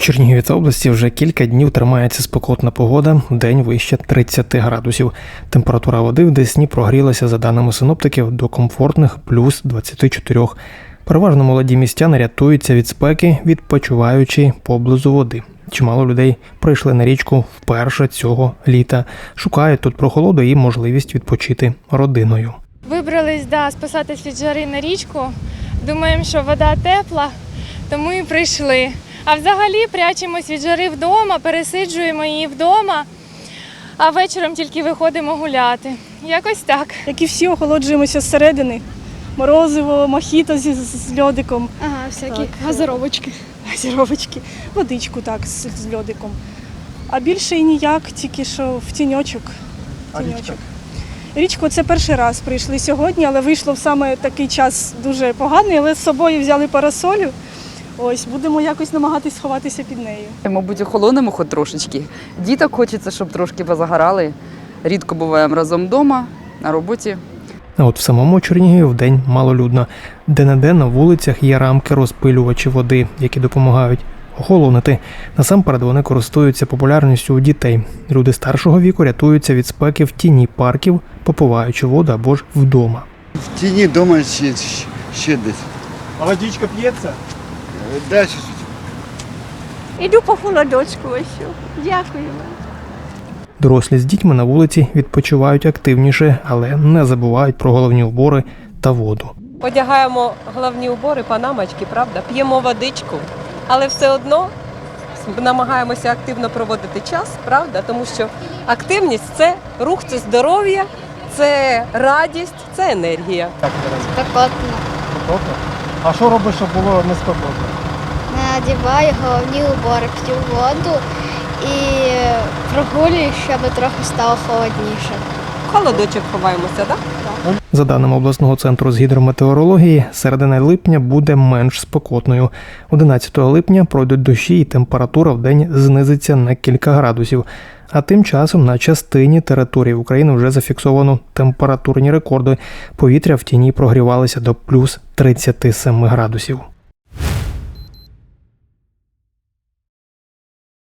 Чернігові та області вже кілька днів тримається спекотна погода, день вище 30 градусів. Температура води в Десні прогрілася, за даними синоптиків, до комфортних плюс 24. Переважно молоді містяни рятуються від спеки, відпочиваючи поблизу води. Чимало людей прийшли на річку вперше цього літа, шукають тут прохолоду і можливість відпочити родиною. Вибрались да, спасатись від жари на річку. Думаємо, що вода тепла, тому і прийшли. А взагалі прячемось від жари вдома, пересиджуємо її вдома, а вечором тільки виходимо гуляти. Якось так. Як і всі охолоджуємося зсередини. Морозиво, мохіто зі з льодиком, Ага, всякі Так. газировочки. газіровочки, водичку так з, з льодиком. А більше і ніяк, тільки що в тіньочок. тіньочок. Річку це перший раз прийшли сьогодні, але вийшло в саме такий час дуже поганий, але з собою взяли парасолю. Ось будемо якось намагатись сховатися під нею. Мабуть, охолонемо хоч трошечки. Діток хочеться, щоб трошки позагорали. Рідко буваємо разом вдома, на роботі. А от в самому Чернігові вдень малолюдно. Де-не-де на вулицях є рамки розпилювачі води, які допомагають охолонити. Насамперед вони користуються популярністю у дітей. Люди старшого віку рятуються від спеки в тіні парків, попиваючи воду або ж вдома. В тіні вдома ще, ще десь. А водичка п'ється? Е, Да, щось. Іду по холодочку ось. Дякую вам. Дорослі з дітьми на вулиці відпочивають активніше, але не забувають про головні убори та воду. Одягаємо головні убори, панамочки, правда, п'ємо водичку, але все одно намагаємося активно проводити час, правда, тому що активність це рух, це здоров'я, це радість, це енергія. Так, Спекотно. спекотно. А що робиш, щоб було не спекотно? Надіваю головні убори, п'ю воду і прогулюю, щоб трохи стало холодніше. Холодочок ховаємося, так? За даними обласного центру з гідрометеорології, середина липня буде менш спекотною. 11 липня пройдуть дощі і температура в день знизиться на кілька градусів. А тим часом на частині території України вже зафіксовано температурні рекорди. Повітря в тіні прогрівалося до плюс 37 градусів.